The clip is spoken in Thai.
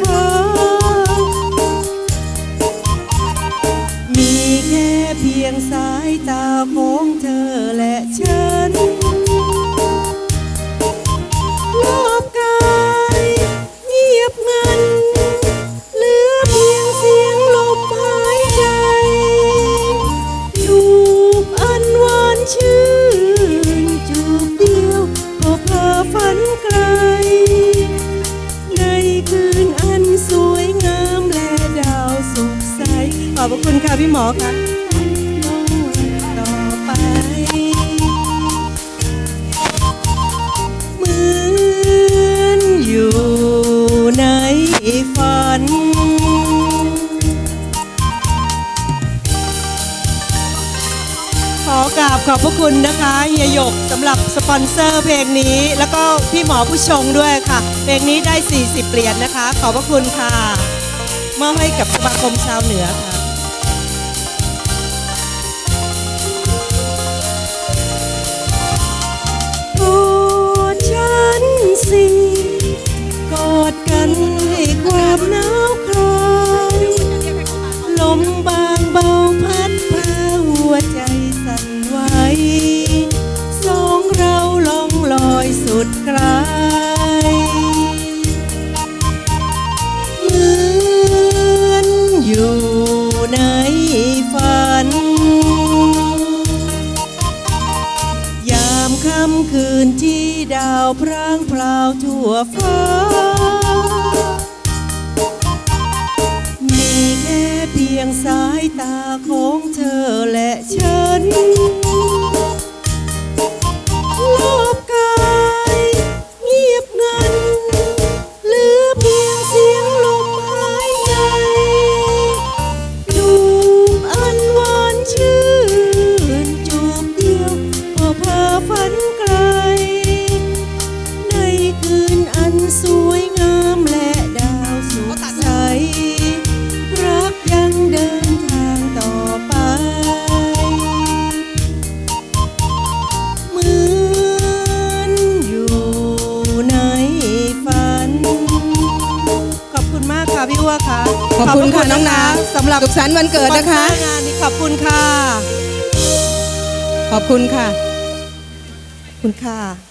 ฟ้า มีแค่เพียงสายตาของเธอและฉัน คุณค่ะพี่หมอค่ะต่อไปเหมือนอยู่ในฝัน ขอกราบขอบพระคุณนะคะเฮียหยกสำหรับสปอนเซอร์เพลงนี้ แล้วก็พี่หมอผู้ชงด้วยค่ะ เพลงนี้ได้ 40 เหรียญนะคะ ขอบพระคุณค่ะมอบให้กับสมาคมชาวเหนือค่ะ นให้ความหนาวคลายลมบางเบาพัดพาหัวใจสั่นไหวสองเราล่องลอยสุดไกลเหมือนอยู่ในฝัน ยามค่ำคืนที่ดาวพร่างพราวทั่วฟ้า แค่เพียงสายตาของเธอและฉันรอบกายเงียบงันเหลือเพียงเสียงลมหายใจจูบอันหวานชื่นจูบเดียวก็พาฝัน ขอบคุณค่ะพรน้องนาสำหรับสุขสันต์วันเกิดนะคะสปอเซอร์งานนี้ขอบคุณค่ะ ขอบคุณค่ะขอบคุณค่ะ